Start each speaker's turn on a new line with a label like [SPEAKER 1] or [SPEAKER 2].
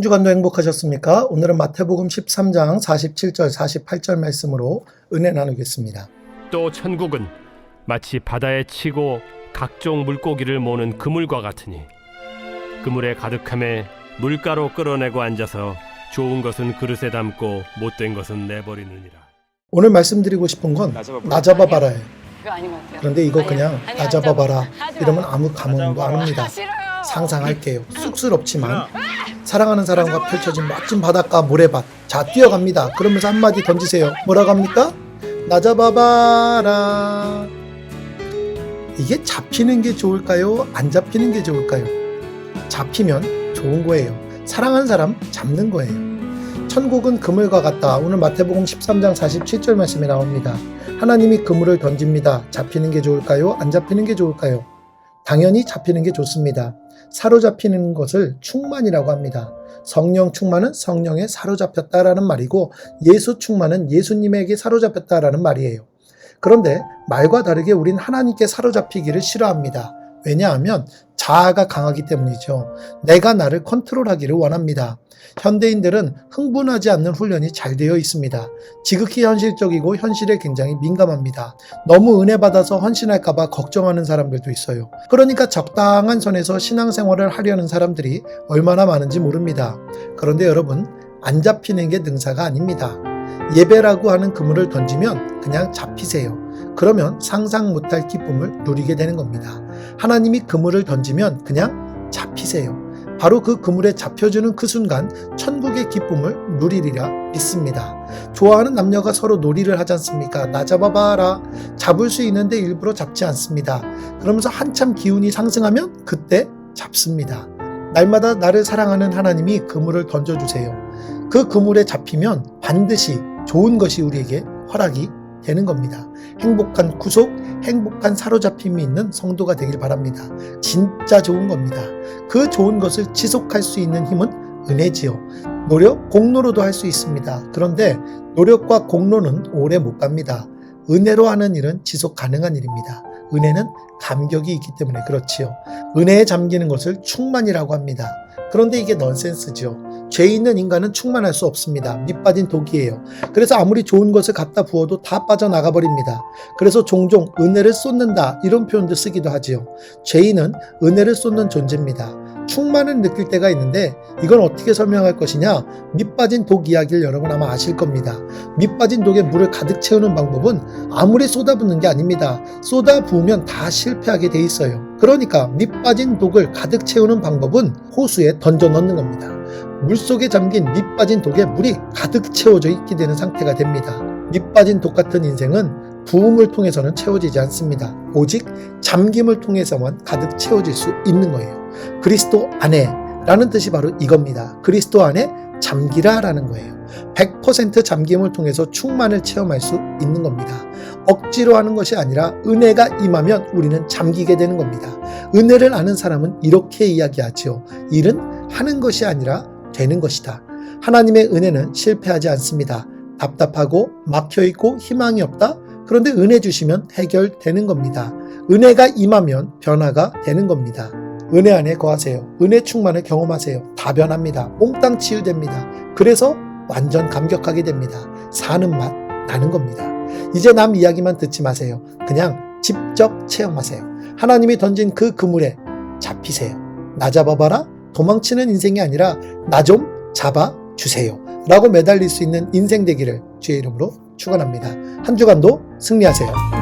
[SPEAKER 1] 한 주간도 행복하셨습니까? 오늘은 마태복음 13장 47절, 48절 말씀으로 은혜 나누겠습니다.
[SPEAKER 2] 또 천국은 마치 바다에 치고 각종 물고기를 모는 그물과 같으니 그물에 가득함에 물가로 끌어내고 앉아서 좋은 것은 그릇에 담고 못된 것은 내버리느니라.
[SPEAKER 1] 오늘 말씀드리고 싶은 건 나잡아봐라예요.
[SPEAKER 3] 그거 아닌 것 같아요.
[SPEAKER 1] 그런데 이거. 그냥 나잡아봐라.
[SPEAKER 3] 하지
[SPEAKER 1] 이러면
[SPEAKER 3] 마.
[SPEAKER 1] 아무 감흥도 안 옵니다.
[SPEAKER 3] 아.
[SPEAKER 1] 상상할게요. 쑥스럽지만 사랑하는 사람과 펼쳐진 멋진 바닷가 모래밭. 자 뛰어갑니다. 그러면서 한마디 던지세요. 뭐라고 합니까? 나 잡아봐라. 이게 잡히는 게 좋을까요? 안 잡히는 게 좋을까요? 잡히면 좋은 거예요. 사랑하는 사람 잡는 거예요. 천국은 그물과 같다. 오늘 마태복음 13장 47절 말씀에 나옵니다. 하나님이 그물을 던집니다. 잡히는 게 좋을까요? 안 잡히는 게 좋을까요? 당연히 잡히는 게 좋습니다. 사로잡히는 것을 충만이라고 합니다. 성령 충만은 성령에 사로잡혔다라는 말이고 예수 충만은 예수님에게 사로잡혔다라는 말이에요. 그런데 말과 다르게 우린 하나님께 사로잡히기를 싫어합니다. 왜냐하면 자아가 강하기 때문이죠. 내가 나를 컨트롤하기를 원합니다. 현대인들은 흥분하지 않는 훈련이 잘 되어 있습니다. 지극히 현실적이고 현실에 굉장히 민감합니다. 너무 은혜 받아서 헌신할까봐 걱정하는 사람들도 있어요. 그러니까 적당한 선에서 신앙생활을 하려는 사람들이 얼마나 많은지 모릅니다. 그런데 여러분, 안 잡히는 게 능사가 아닙니다. 예배라고 하는 그물을 던지면 그냥 잡히세요. 그러면 상상 못할 기쁨을 누리게 되는 겁니다. 하나님이 그물을 던지면 그냥 잡히세요. 바로 그 그물에 잡혀주는 그 순간 천국의 기쁨을 누리리라 믿습니다. 좋아하는 남녀가 서로 놀이를 하지 않습니까? 나 잡아봐라. 잡을 수 있는데 일부러 잡지 않습니다. 그러면서 한참 기운이 상승하면 그때 잡습니다. 날마다 나를 사랑하는 하나님이 그물을 던져주세요. 그 그물에 잡히면 반드시 좋은 것이 우리에게 허락이 되는 겁니다. 행복한 구속, 행복한 사로잡힘이 있는 성도가 되길 바랍니다. 진짜 좋은 겁니다. 그 좋은 것을 지속할 수 있는 힘은 은혜지요. 노력, 공로로도 할 수 있습니다. 그런데 노력과 공로는 오래 못 갑니다. 은혜로 하는 일은 지속 가능한 일입니다. 은혜는 감격이 있기 때문에 그렇지요. 은혜에 잠기는 것을 충만이라고 합니다. 그런데 이게 넌센스죠. 죄 있는 인간은 충만할 수 없습니다. 밑 빠진 독이에요. 그래서 아무리 좋은 것을 갖다 부어도 다 빠져나가 버립니다. 그래서 종종 은혜를 쏟는다 이런 표현도 쓰기도 하지요. 죄인은 은혜를 쏟는 존재입니다. 충만을 느낄 때가 있는데 이건 어떻게 설명할 것이냐? 밑빠진 독 이야기를 여러분 아마 아실 겁니다. 밑빠진 독에 물을 가득 채우는 방법은 아무리 쏟아붓는 게 아닙니다. 쏟아부으면 다 실패하게 돼 있어요. 그러니까 밑빠진 독을 가득 채우는 방법은 호수에 던져 넣는 겁니다. 물속에 잠긴 밑빠진 독에 물이 가득 채워져 있게 되는 상태가 됩니다. 밑빠진 독 같은 인생은 부음을 통해서는 채워지지 않습니다. 오직 잠김을 통해서만 가득 채워질 수 있는 거예요. 그리스도 안에 라는 뜻이 바로 이겁니다. 그리스도 안에 잠기라 라는 거예요. 100% 잠김을 통해서 충만을 체험할 수 있는 겁니다. 억지로 하는 것이 아니라 은혜가 임하면 우리는 잠기게 되는 겁니다. 은혜를 아는 사람은 이렇게 이야기하지요. 일은 하는 것이 아니라 되는 것이다. 하나님의 은혜는 실패하지 않습니다. 답답하고 막혀있고 희망이 없다? 그런데 은혜 주시면 해결되는 겁니다. 은혜가 임하면 변화가 되는 겁니다. 은혜 안에 거하세요. 은혜 충만을 경험하세요. 다 변합니다. 몽땅 치유됩니다. 그래서 완전 감격하게 됩니다. 사는 맛 나는 겁니다. 이제 남 이야기만 듣지 마세요. 그냥 직접 체험하세요. 하나님이 던진 그 그물에 잡히세요. 나 잡아봐라. 도망치는 인생이 아니라 나 좀 잡아 주세요. 라고 매달릴 수 있는 인생 되기를 주의 이름으로 축원합니다. 한 주간도 승리하세요.